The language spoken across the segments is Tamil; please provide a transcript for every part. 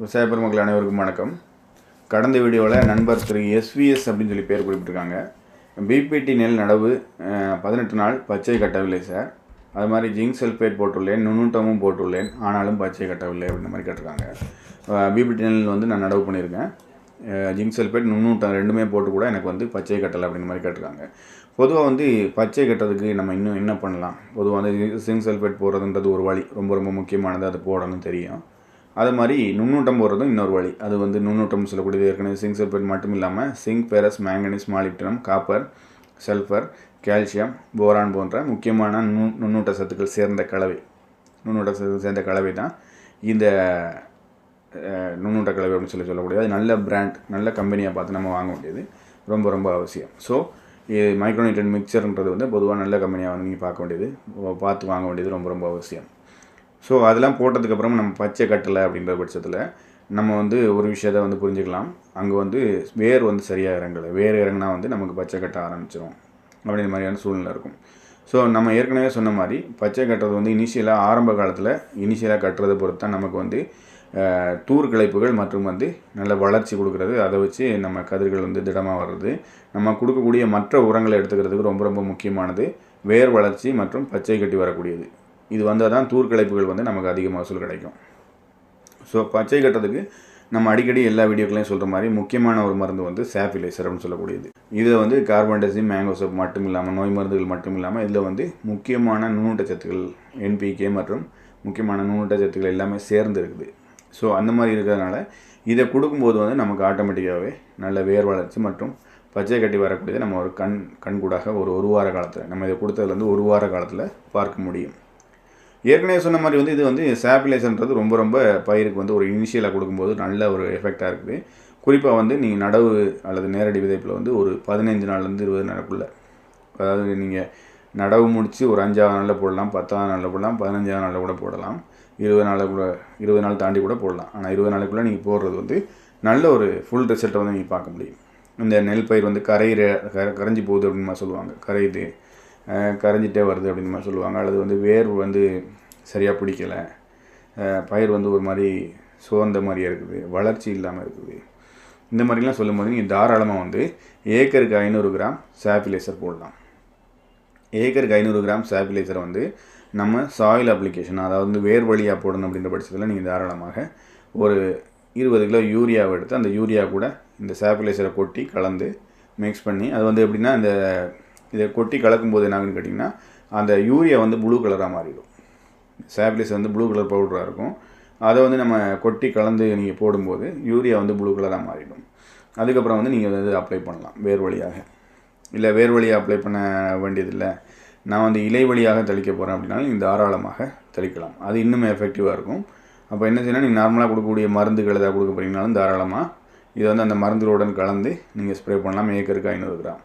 விவசாய பெருமக்கள் அனைவருக்கும் வணக்கம். கடந்த வீடியோவில் நண்பர் திரு. எஸ்விஎஸ் அப்படின்னு சொல்லி பேர் குறிப்பிட்டிருக்காங்க. பிபிடி நெல் நடவு பதினெட்டு நாள் பச்சை கட்டவில்லை சார். அது மாதிரி ஜிங்க் சல்பேட் போட்டுள்ளேன் நுண்ணூட்டமும் போட்டுள்ளேன் ஆனாலும் பச்சை கட்டவில்லை அப்படின்ற மாதிரி கேட்டிருக்காங்க. பிபிடி நெல் வந்து நான் நடவு பண்ணியிருக்கேன். ஜிங்க் சல்பேட் நுண்ணூட்டம் ரெண்டுமே போட்டு கூட எனக்கு வந்து பச்சை கட்டலை அப்படின்ற மாதிரி கேட்டிருக்காங்க. பொதுவாக வந்து பச்சை கட்டுறதுக்கு நம்ம இன்னும் என்ன பண்ணலாம்? பொதுவாக வந்து ஜிங்க் சல்பேட் போடுறதுன்றது ஒரு வழி. ரொம்ப ரொம்ப முக்கியமானது அது போடணும்னு தெரியும். அது மாதிரி நுண்ணூட்டம் போடுறதும் இன்னொரு வழி. அது வந்து நுண்ணூட்டம் சொல்லக்கூடியது ஏற்கனவே சிங்க் சல்பேட் மட்டும் இல்லாமல் zinc ferrous manganese molybdenum copper sulphur calcium boron போன்ற முக்கியமான நு நுண்ணூட்ட சத்துக்கள் சேர்ந்த கலவை. நுண்ணூட்ட சத்துக்கள் சேர்ந்த கலவை தான் இந்த நுண்ணூட்ட கலவை அப்படின்னு சொல்லி சொல்லக்கூடியது. அது நல்ல பிராண்ட் நல்ல கம்பெனியாக பார்த்து நம்ம வாங்க வேண்டியது. ரொம்ப ரொம்ப அவசியம். ஸோ மைக்ரோநியூட்ரன் மிக்சர்ன்றது வந்து பொதுவாக நல்ல கம்பெனியாக வந்து நீங்கள் பார்க்க வேண்டியது. பார்த்து வாங்க வேண்டியது ரொம்ப ரொம்ப அவசியம். ஸோ அதெல்லாம் போட்டதுக்கப்புறம் நம்ம பச்சை கட்டலை அப்படின்ற பட்சத்தில் நம்ம வந்து ஒரு விஷயத்தை வந்து புரிஞ்சுக்கலாம். அங்கே வந்து வேர் வந்து சரியாக இறங்கலை. வேர் இறங்கினா வந்து நமக்கு பச்சை கட்ட ஆரம்பிச்சிடும் அப்படின்ற மாதிரியான சூழ்நிலை இருக்கும். ஸோ நம்ம ஏற்கனவே சொன்ன மாதிரி பச்சை கட்டுறது வந்து இனிஷியலாக ஆரம்ப காலத்தில் இனிஷியலாக கட்டுறதை பொறுத்து தான் நமக்கு வந்து தூர் கிளைப்புகள் மற்றும் வந்து நல்ல வளர்ச்சி கொடுக்கறது. அதை வச்சு நம்ம கதிர்கள் வந்து திடமாக வர்றது. நம்ம கொடுக்கக்கூடிய மற்ற உரங்களை எடுத்துக்கிறதுக்கு ரொம்ப ரொம்ப முக்கியமானது வேர் வளர்ச்சி மற்றும் பச்சை கட்டி வரக்கூடியது. இது வந்தால் தான் தூர்கிளைப்புகள் வந்து நமக்கு அதிக மகசூல் கிடைக்கும். ஸோ பச்சை கட்டுறதுக்கு நம்ம அடிக்கடி எல்லா வீடியோக்களையும் சொல்கிற மாதிரி முக்கியமான ஒரு மருந்து வந்து சாஃபிலைசர்னு சொல்லக்கூடியது. இதில் வந்து கார்பன்டசிம் மேங்கோ சோப் மட்டும் இல்லாமல் நோய் மருந்துகள் மட்டும் இல்லாமல் இதில் வந்து முக்கியமான நுண்ணூட்டச்சத்துக்கள் என்பிகே மற்றும் முக்கியமான நுண்ணூட்டச்சத்துக்கள் எல்லாமே சேர்ந்து இருக்குது. ஸோ அந்த மாதிரி இருக்கிறதுனால இதை கொடுக்கும்போது வந்து நமக்கு ஆட்டோமேட்டிக்காகவே நல்ல வேர் வளர்ச்சி மற்றும் பச்சை கட்டி வரக்கூடியதை நம்ம ஒரு கண் கண்கூடாக ஒரு ஒரு வார காலத்தில் நம்ம இதை கொடுத்ததுலேருந்து ஒரு வார காலத்தில் பார்க்க முடியும். ஏற்கனவே சொன்ன மாதிரி வந்து இது வந்து சாப்பிலைசன்றது ரொம்ப ரொம்ப பயிருக்கு வந்து ஒரு இனிஷியலாக கொடுக்கும்போது நல்ல ஒரு எஃபெக்டாக இருக்குது. குறிப்பாக வந்து நீங்கள் நடவு அல்லது நேரடி விதைப்பில் வந்து ஒரு பதினைஞ்சு நாள்லேருந்து இருபது நாளுக்குள்ளே. அதாவது நீங்கள் நடவு முடித்து ஒரு அஞ்சாவது நாளில் போடலாம் பத்தாவது நாளில் போடலாம் பதினஞ்சாவது நாளில் கூட போடலாம் இருபது நாளில் கூட இருபது நாள் தாண்டி கூட போடலாம். ஆனால் இருபது நாளுக்குள்ளே நீங்கள் போடுறது வந்து நல்ல ஒரு ஃபுல் ரிசல்ட்டை வந்து நீங்கள் பார்க்க முடியும். இந்த நெல் பயிர் வந்து கரையிற கரைஞ்சி போகுது அப்படின்னு சொல்லுவாங்க. கரையுது கரைஞ்சிட்டே வருது அப்படின்னு மாதிரி சொல்லுவாங்க. அல்லது வந்து வேர் வந்து சரியாக பிடிக்கலை. பயிர் வந்து ஒரு மாதிரி சோர்ந்த மாதிரியே இருக்குது. வளர்ச்சி இல்லாமல் இருக்குது. இந்த மாதிரிலாம் சொல்லும்போது நீங்கள் தாராளமாக வந்து ஏக்கருக்கு ஐநூறு கிராம் சாஃபிலைசர் போடலாம். ஏக்கருக்கு ஐநூறு கிராம் சாஃபிலைசரை வந்து நம்ம சாயில் அப்ளிகேஷன் அதாவது வந்து வேர் வழியாக போடணும் அப்படின்ற பட்சத்தில் நீங்கள் தாராளமாக ஒரு இருபது கிலோ யூரியாவை எடுத்து அந்த யூரியா கூட இந்த சாஃபிலைசரை கொட்டி கலந்து மிக்ஸ் பண்ணி அது வந்து எப்படின்னா இந்த இதை கொட்டி கலக்கும்போது என்னாகுன்னு கேட்டிங்கன்னா அந்த யூரியா வந்து ப்ளூ கலராக மாறிடும். சாப்லிஸ் வந்து ப்ளூ கலர் பவுடராக இருக்கும். அதை வந்து நம்ம கொட்டி கலந்து நீங்கள் போடும்போது யூரியா வந்து ப்ளூ கலராக மாறிடும். அதுக்கப்புறம் வந்து நீங்கள் வந்து அப்ளை பண்ணலாம் வேர் வழியாக. இல்லை வேர் வழியாக அப்ளை பண்ண வேண்டியதில்லை. நான் வந்து இலை வழியாக தெளிக்க போகிறேன் அப்படின்னாலும் நீங்கள் தாராளமாக தெளிக்கலாம். அது இன்னும் எஃபெக்டிவாக இருக்கும். அப்போ என்ன செய்யணும்? நீங்கள் நார்மலாக கொடுக்கக்கூடிய மருந்துகள் ஏதாவது கொடுக்க போகிறீங்கனாலும் தாராளமாக இதை வந்து அந்த மருந்துகளுடன் கலந்து நீங்கள் ஸ்ப்ரே பண்ணலாம். ஏக்கருக்கு ஐநூறு கிராம்.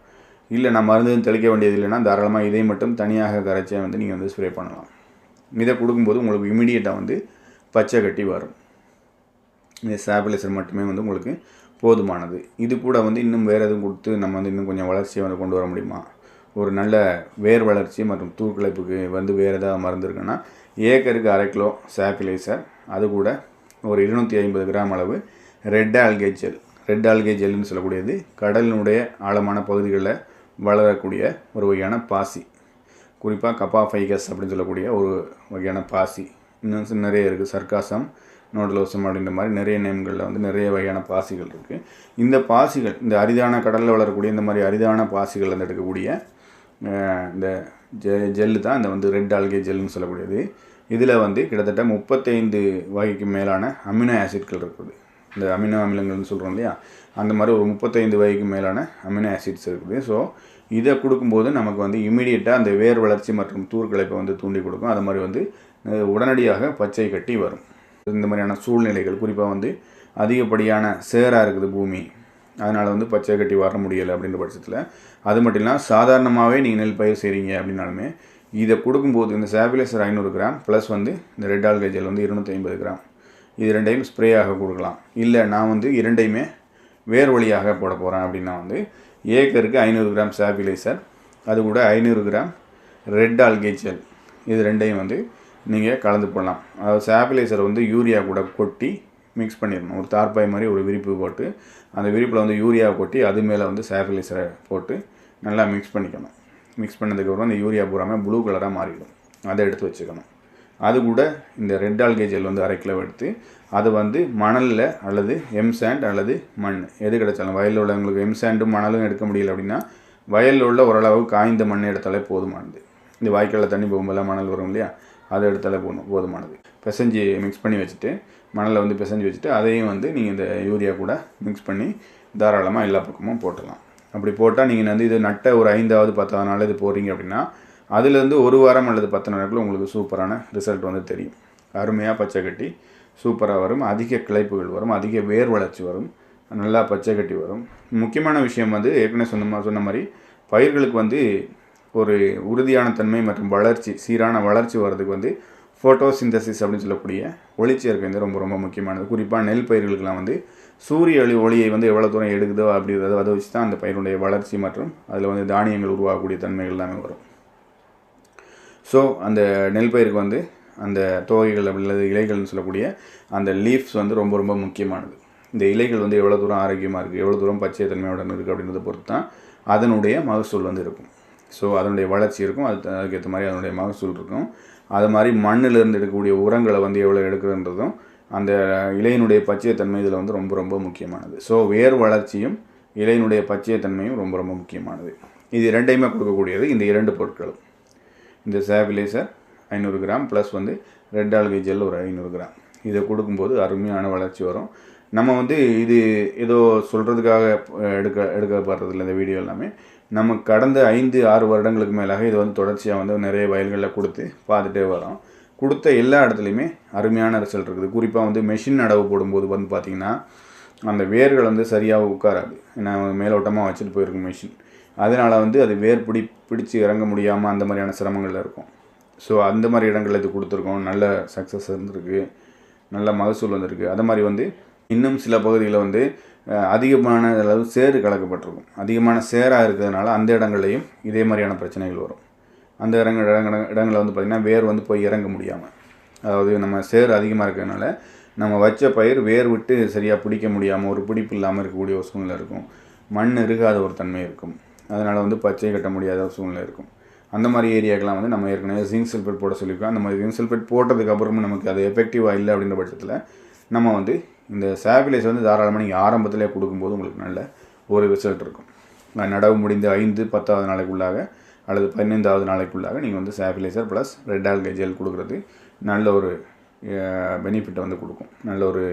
இல்லை நான் மருந்து தெளிக்க வேண்டியது இல்லைன்னா தாராளமாக இதை மட்டும் தனியாக கரைச்சே வந்து நீங்கள் வந்து ஸ்ப்ரே பண்ணலாம். இதை கொடுக்கும்போது உங்களுக்கு இமீடியட்டாக வந்து பச்சை கட்டி வரும். இந்த ஸ்டாபிலைசர் மட்டுமே வந்து உங்களுக்கு போதுமானது. இது கூட வந்து இன்னும் வேறு எதுவும் கொடுத்து நம்ம வந்து இன்னும் கொஞ்சம் வளர்ச்சியை வந்து கொண்டு வர முடியுமா? ஒரு நல்ல வேர் வளர்ச்சி மற்றும் தூக்கிழைப்புக்கு வந்து வேறு ஏதாவது மருந்து இருக்குன்னா ஏக்கருக்கு அரை கிலோ சாப்பிலைசர் அது கூட ஒரு இருநூற்றி ஐம்பது கிராம் அளவு red algae gel red algae ஜெல்னு சொல்லக்கூடியது கடலினுடைய ஆழமான பகுதிகளில் வளரக்கூடிய ஒரு வகையான பாசி. குறிப்பாக கப்பா ஃபைகஸ் அப்படின்னு சொல்லக்கூடிய ஒரு வகையான பாசி. இன்னும் நிறைய இருக்குது சர்க்காசம் நோடலோசம் அப்படின்ற மாதிரி நிறைய நேம்களில் வந்து நிறைய வகையான பாசிகள் இருக்குது இந்த பாசிகள் இந்த அரிதான கடலில் வளரக்கூடிய இந்த மாதிரி அரிதான பாசிகள் வந்து எடுக்கக்கூடிய இந்த ஜெ ஜெல்லு தான் இந்த வந்து ரெட் ஆல்கே ஜெல்லுன்னு சொல்லக்கூடியது. இதில் வந்து கிட்டத்தட்ட முப்பத்தைந்து வகைக்கு மேலான அமினோ ஆசிட்கள் இருக்குது. இந்த அமினோ அமிலங்கள்னு சொல்கிறோம் இல்லையா? அந்த மாதிரி ஒரு முப்பத்தைந்து வகைக்கு மேலான அமினோ ஆசிட்ஸ் இருக்குது. ஸோ இதை கொடுக்கும்போது நமக்கு வந்து இமீடியட்டாக அந்த வேர் வளர்ச்சி மற்றும் தூர்களைப்பை வந்து தூண்டி கொடுக்கும். அது மாதிரி வந்து உடனடியாக பச்சை கட்டி வரும். இந்த மாதிரியான சூழ்நிலைகள் குறிப்பாக வந்து அதிகப்படியான சேராக இருக்குது பூமி. அதனால் வந்து பச்சை கட்டி வர முடியலை அப்படின்ற பட்சத்தில். அது மட்டும் இல்லாமல் சாதாரணமாகவே நீங்கள் நெல் பயிர் செய்கிறீங்க அப்படின்னாலுமே இதை கொடுக்கும்போது இந்த சாபிலைசர் ஐநூறு கிராம் ப்ளஸ் வந்து இந்த ரெட் ஆல்கேஜல் வந்து இருநூற்றி ஐம்பது கிராம். இது ரெண்டையும் ஸ்ப்ரேயாக கொடுக்கலாம். இல்லை நான் வந்து இரண்டையுமே வேர் வழியாக போட போகிறேன் அப்படின்னா வந்து ஏக்கருக்கு ஐநூறு கிராம் சாபிலைசர் அது கூட ஐநூறு கிராம் ரெட் ஆல்கேஜல் இது ரெண்டையும் வந்து நீங்கள் கலந்து போடலாம். அதாவது சாப்பிலைசர் வந்து யூரியா கூட கொட்டி மிக்ஸ் பண்ணிடணும். ஒரு தார்பாய் மாதிரி ஒரு விரிப்பு போட்டு அந்த விரிப்பில் வந்து யூரியா கொட்டி அது மேலே வந்து சாஃபிலைசரை போட்டு நல்லா மிக்ஸ் பண்ணிக்கணும். மிக்ஸ் பண்ணதுக்கப்புறம் அந்த யூரியா பூராமல் ப்ளூ கலராக மாறிடும். அதை எடுத்து வச்சுக்கணும். அது கூட இந்த ரெட் ஆல்கே ஜெல் வந்து அரை கிலோ எடுத்து அது வந்து மணலில் அல்லது எம் சாண்ட் அல்லது மண். எது கிடைச்சாலும் வயலில் உள்ளவங்களுக்கு எம் சாண்டும் மணலும் எடுக்க முடியல அப்படின்னா வயலில் உள்ள ஓரளவு காய்ந்த மண் எடுத்தாலே போதுமானது. இந்த வாய்க்காலில் தண்ணி போகும்போதெல்லாம் மணல் வரும் இல்லையா? அதை எடுத்தாலே போதும் போதுமானது. பிசைஞ்சு மிக்ஸ் பண்ணி வச்சுட்டு மணலை வந்து பிசைஞ்சு வச்சுட்டு அதையும் வந்து நீங்கள் இந்த யூரியா கூட மிக்ஸ் பண்ணி தாராளமாக எல்லா பக்கமும் போட்டுடலாம் அப்படி போட்டால் நீங்கள் வந்து இது நட்ட ஒரு ஐந்தாவது பத்தாவது நாள் இது போடுறீங்க அப்படின்னா அதுலேருந்து ஒரு வாரம் அல்லது பத்து நாளுக்குள்ள உங்களுக்கு சூப்பரான ரிசல்ட் வந்து தெரியும். அருமையாக பச்சை கட்டி சூப்பராக வரும். அதிக கிளைப்புகள் வரும். அதிக வேர் வளர்ச்சி வரும். நல்லா பச்சை கட்டி வரும். முக்கியமான விஷயம் வந்து ஏற்கனவே சொன்ன சொன்ன மாதிரி பயிர்களுக்கு வந்து ஒரு உறுதியான தன்மை மற்றும் வளர்ச்சி சீரான வளர்ச்சி வர்றதுக்கு வந்து ஃபோட்டோசிந்தசிஸ் அப்படின்னு சொல்லக்கூடிய ஒளிச்சேர்க்கை வந்து ரொம்ப ரொம்ப முக்கியமானது. குறிப்பாக நெல் பயிர்களுக்கெல்லாம் வந்து சூரிய ஒளி ஒளியை வந்து எவ்வளோ தூரம் எடுக்குதோ அப்படின்றத அதை வச்சு தான் அந்த பயிருடைய வளர்ச்சி மற்றும் அதில் வந்து தானியங்கள் உருவாகக்கூடிய தன்மைகள் எல்லாமே வரும். ஸோ அந்த நெல் பயிருக்கு வந்து அந்த தோகைகள் அல்லது இலைகள்னு சொல்லக்கூடிய அந்த லீஃப்ஸ் வந்து ரொம்ப ரொம்ப முக்கியமானது. இந்த இலைகள் வந்து எவ்வளோ தூரம் ஆரோக்கியமாக இருக்குது எவ்வளோ தூரம் பச்சை தன்மையுடன் இருக்குது அப்படின்றத பொறுத்து தான் அதனுடைய மகசூல் வந்து இருக்கும். ஸோ அதனுடைய வளர்ச்சி இருக்கும். அது அதுக்கேற்ற மாதிரி அதனுடைய மகசூல் இருக்கும். அது மாதிரி மண்ணிலிருந்து எடுக்கக்கூடிய உரங்களை வந்து எவ்வளோ எடுக்கிறன்றதும் அந்த இலையினுடைய பச்சையத்தன்மை இதில் வந்து ரொம்ப ரொம்ப முக்கியமானது. ஸோ வேர் வளர்ச்சியும் இலையினுடைய பச்சையத்தன்மையும் ரொம்ப ரொம்ப முக்கியமானது. இது ரெண்டையுமே கொடுக்கக்கூடியது இந்த இரண்டு பொருட்களும். இந்த சாபிலைசர் ஐநூறு கிராம் ப்ளஸ் வந்து ரெட் ஆல்கை ஜெல் ஒரு ஐநூறு கிராம். இதை கொடுக்கும்போது அருமையான வளர்ச்சி வரும். நம்ம வந்து இது ஏதோ சொல்கிறதுக்காக எடுக்க எடுக்கப்படுறதில்ல இந்த வீடியோ எல்லாமே. நம்ம கடந்த ஐந்து ஆறு வருடங்களுக்கு மேலாக இது வந்து தொடர்ச்சியாக வந்து நிறைய வயல்களில் கொடுத்து பார்த்துட்டே வரோம். கொடுத்த எல்லா இடத்துலையுமே அருமையான ரிசல்ட் இருக்குது. குறிப்பாக வந்து மெஷின் நடவு போடும்போது வந்து பார்த்திங்கன்னா அந்த வேர்கள் வந்து சரியாக உட்காராது. ஏன்னா மேலோட்டமாக வச்சுட்டு போயிருக்கும் மெஷின் அதனால் வந்து அது வேர் பிடி பிடிச்சி இறங்க முடியாமல் அந்த மாதிரியான சிரமங்கள் இருக்கும். ஸோ அந்த மாதிரி இடங்களில் இது கொடுத்துருக்கோம். நல்ல சக்ஸஸ் இருந்திருக்கு. நல்ல மகசூல் வந்திருக்கு. அது மாதிரி வந்து இன்னும் சில பகுதிகளில் வந்து அதிகமான அளவு சேறு கலக்கப்பட்டிருக்கும். அதிகமான சேராக இருக்கிறதுனால அந்த இடங்கள்லையும் இதே மாதிரியான பிரச்சனைகள் வரும். அந்த இடங்கள் இடங்கள் இடங்களில் வந்து பார்த்திங்கன்னா வேர் வந்து போய் இறங்க முடியாமல் அதாவது நம்ம சேர் அதிகமாக இருக்கிறதுனால நம்ம வச்ச பயிர் வேர் விட்டு சரியாக பிடிக்க முடியாமல் ஒரு பிடிப்பு இல்லாமல் இருக்கக்கூடிய ஒரு சூழ்நிலை இருக்கும். மண் இருக்காத ஒரு தன்மை இருக்கும். அதனால் வந்து பச்சை கட்ட முடியாத சூழ்நிலை இருக்கும். அந்த மாதிரி ஏரியாக்கெலாம் வந்து நம்ம ஏற்கனவே ஜிங்க் சல்ஃபேட் போட சொல்லியிருக்கோம். அந்த மாதிரி ஜிங்க் சல்ஃபேட் போட்டதுக்கப்புறமும் நமக்கு அது எஃபெக்டிவாக இல்லை அப்படின்ற பட்சத்தில் நம்ம வந்து இந்த சாபிலைஸ் வந்து தாராளமாக நீங்கள் ஆரம்பத்திலே கொடுக்கும்போது உங்களுக்கு நல்ல ஒரு ரிசல்ட் இருக்கும். நடவு முடிந்த ஐந்து பத்தாவது நாளைக்குள்ளாக அல்லது பதினைந்தாவது நாளைக்குள்ளாக நீங்கள் வந்து stabiliser plus red algae gel கொடுக்குறது நல்ல ஒரு பெனிஃபிட்டை வந்து கொடுக்கும். நல்ல ஒரு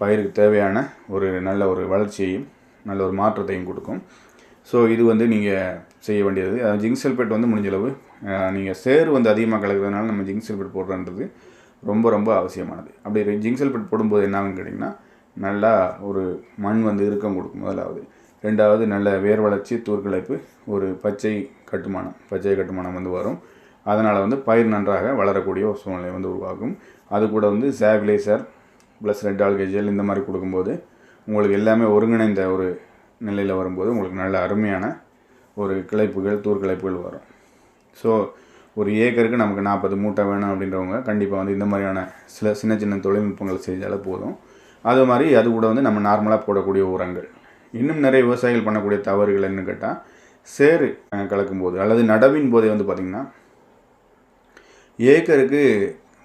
பயிருக்கு தேவையான ஒரு நல்ல ஒரு வளர்ச்சியையும் நல்ல ஒரு மாற்றத்தையும் கொடுக்கும். ஸோ இது வந்து நீங்கள் செய்ய வேண்டியது. ஜிங்க் சல்பேட் வந்து முடிஞ்சளவு நீங்கள் சேர் வந்து அதிகமாக கலக்கிறதுனால நம்ம ஜிங்க் சல்பேட் போடுறன்றது ரொம்ப ரொம்ப அவசியமானது. அப்படி ஜிங்க் சல்பேட் போடும்போது என்னாகுன்னு கேட்டிங்கன்னா நல்லா ஒரு மண் வந்து இறுக்கம் கொடுக்கும் முதலாவது. ரெண்டாவது நல்ல வேர் வளர்ச்சி தூர்கிழைப்பு ஒரு பச்சை கட்டுமானம் பச்சை கட்டுமானம் வந்து வரும். அதனால் வந்து பயிர் நன்றாக வளரக்கூடிய ஒரு சூழ்நிலை வந்து உருவாகும். அது கூட வந்து சாபிலைசர் ப்ளஸ் ரெட் ஆல்கே இந்த மாதிரி கொடுக்கும்போது உங்களுக்கு எல்லாமே ஒருங்கிணைந்த ஒரு நிலையில் வரும்போது உங்களுக்கு நல்ல அருமையான ஒரு கிளைப்புகள் தூர்கிளைப்புகள் வரும். ஸோ ஒரு ஏக்கருக்கு நமக்கு நாற்பது மூட்டை வேணும் அப்படின்றவங்க கண்டிப்பாக வந்து இந்த மாதிரியான சில சின்ன சின்ன தொழில்நுட்பங்கள் செஞ்சாலே போதும். அது மாதிரி அது கூட வந்து நம்ம நார்மலாக போடக்கூடிய உரங்கள். இன்னும் நிறைய விவசாயிகள் பண்ணக்கூடிய தவறுகள் என்னன்னு கேட்டால் சேறு கலக்கும்போது அல்லது நடவின் போதே வந்து பார்த்திங்கன்னா ஏக்கருக்கு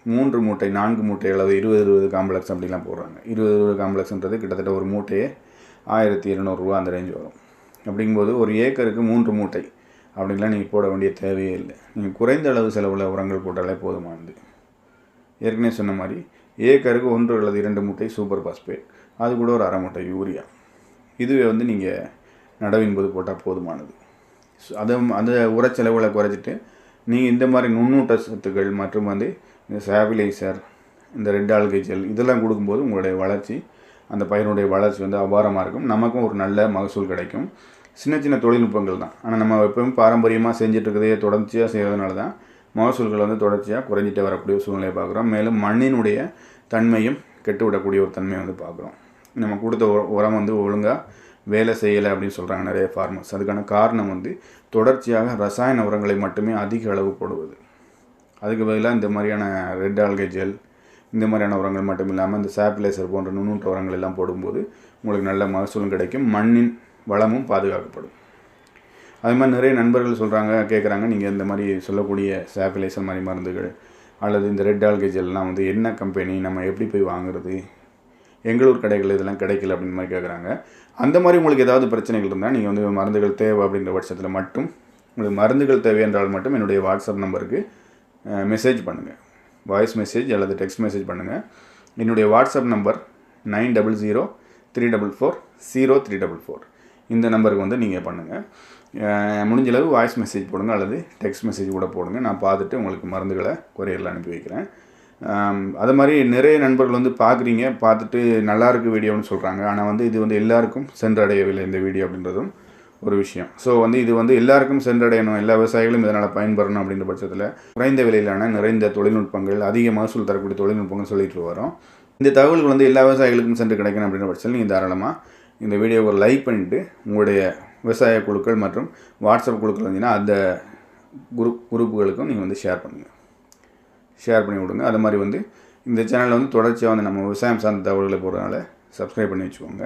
மூன்று மூட்டை நான்கு மூட்டை அல்லது இருபது இருபது காம்ப்ளெக்ஸ் அப்படிலாம் போடுறாங்க. இருபது இருபது காம்ப்ளெக்ஸ்ன்றது கிட்டத்தட்ட ஒரு மூட்டையே ஆயிரத்தி இரநூறுவா அந்த ரேஞ்ச் வரும். அப்படிங்கும்போது ஒரு ஏக்கருக்கு மூன்று மூட்டை அப்படின்லாம் நீங்கள் போட வேண்டிய தேவையே இல்லை. நீங்கள் குறைந்த அளவு செலவில் உரங்கள் போட்டாலே போதுமானது. ஏற்கனவே சொன்ன மாதிரி ஏக்கருக்கு ஒன்று அல்லது இரண்டு மூட்டை சூப்பர் பாஸ்பேட் அது கூட ஒரு அரை மூட்டை யூரியா இதுவே வந்து நீங்கள் நடவின் போது போட்டால் போதுமானது. அதை அந்த உரச்செலவுகளை குறைச்சிட்டு நீங்கள் இந்த மாதிரி நுண்ணூட்ட சத்துக்கள் மற்றும் வந்து இந்த சாபிலைசர் இந்த ரெட் ஆல்கை ஜெல் இதெல்லாம் கொடுக்கும்போது உங்களுடைய வளர்ச்சி அந்த பயிரினுடைய வளர்ச்சி வந்து அபாரமாக இருக்கும். நமக்கும் ஒரு நல்ல மகசூல் கிடைக்கும். சின்ன சின்ன தொழில்நுட்பங்கள் தான். ஆனால் நம்ம எப்பவும் பாரம்பரியமாக செஞ்சிட்ருக்கதே தொடர்ச்சியாக செய்கிறதுனால தான் மகசூல்கள் வந்து தொடர்ச்சியாக குறைஞ்சிட்டே வரக்கூடிய சூழ்நிலையை பார்க்குறோம். மேலும் மண்ணினுடைய தன்மையும் கெட்டுவிடக்கூடிய ஒரு தன்மையை வந்து பார்க்குறோம். நம்ம கொடுத்த உரம் வந்து ஒழுங்காக வேலை செய்யலை அப்படின்னு சொல்கிறாங்க நிறைய ஃபார்மர்ஸ் அதுக்கான காரணம் வந்து தொடர்ச்சியாக ரசாயன உரங்களை மட்டுமே அதிக அளவு போடுவது. அதுக்கு பதிலாக இந்த மாதிரியான ரெட் ஆல்கை ஜெல் இந்த மாதிரியான உரங்கள் மட்டும் இல்லாமல் இந்த சாப்பிலேசர் போன்ற நுண்ணூட்ட உரங்கள் எல்லாம் போடும்போது உங்களுக்கு நல்ல மகசூலும் கிடைக்கும். மண்ணின் வளமும் பாதுகாக்கப்படும். அது மாதிரி நிறைய நண்பர்கள் சொல்கிறாங்க கேட்குறாங்க நீங்கள் இந்த மாதிரி சொல்லக்கூடிய சாப்பிலேசர் மாதிரி மருந்துகள் அல்லது இந்த ரெட் ஆல்கேஜெல்லாம் வந்து என்ன கம்பெனி நம்ம எப்படி போய் வாங்குறது எங்களூர் கடைகள் இதெல்லாம் கிடைக்கல அப்படின்னு மாதிரி கேட்குறாங்க அந்த மாதிரி உங்களுக்கு ஏதாவது பிரச்சனைகள் இருந்தால் நீங்கள் வந்து மருந்துகள் தேவை அப்படின்ற பட்சத்தில் மட்டும் உங்களுக்கு மருந்துகள் தேவை என்றால் மட்டும் என்னுடைய வாட்ஸ்அப் நம்பருக்கு மெசேஜ் பண்ணுங்கள் வாய்ஸ் மெசேஜ் அல்லது டெக்ஸ்ட் மெசேஜ் பண்ணுங்கள் என்னுடைய WhatsApp number nine double zero three double four zero three double four. இந்த நம்பருக்கு வந்து நீங்கள் பண்ணுங்கள் முடிஞ்சளவு வாய்ஸ் மெசேஜ் போடுங்க அல்லது டெக்ஸ்ட் மெசேஜ் கூட போடுங்க. நான் பார்த்துட்டு உங்களுக்கு மருந்துகளை கொரியரில் அனுப்பி வைக்கிறேன். அது மாதிரி நிறைய நண்பர்கள் வந்து பார்க்குறீங்க. பார்த்துட்டு நல்லாயிருக்கு வீடியோன்னு சொல்கிறாங்க ஆனால் வந்து இது வந்து எல்லாருக்கும் சென்றடையவில்லை இந்த வீடியோ அப்படின்றதும். ஒரு விஷயம். ஸோ வந்து இது வந்து எல்லாருக்கும் சென்றடையணும். எல்லா விவசாயிகளும் இதனால் பயன்பெறணும் அப்படின்ற பட்சத்தில் குறைந்த விலையிலான நிறைந்த தொழில்நுட்பங்கள் அதிக மகசூல் தரக்கூடிய தொழில்நுட்பங்கள் சொல்லிட்டு வரோம். இந்த தகவல்கள் வந்து எல்லா விவசாயிகளுக்கும் சென்று கிடைக்கணும் அப்படின்ற பட்சத்தில் நீங்கள் தாராளமாக இந்த வீடியோவை லைக் பண்ணிவிட்டு உங்களுடைய விவசாய குழுக்கள் மற்றும் வாட்ஸ்அப் குழுக்கள் வந்தீங்கன்னா அந்த குரூப் குரூப்புகளுக்கும் நீங்கள் வந்து ஷேர் பண்ணுங்கள் ஷேர் பண்ணி விடுங்க. அது மாதிரி வந்து இந்த சேனலில் வந்து தொடர்ச்சியாக வந்து நம்ம விவசாயம் சார்ந்த தகவல்களை போடுறதுனால சப்ஸ்கிரைப் பண்ணி வச்சுக்கோங்க.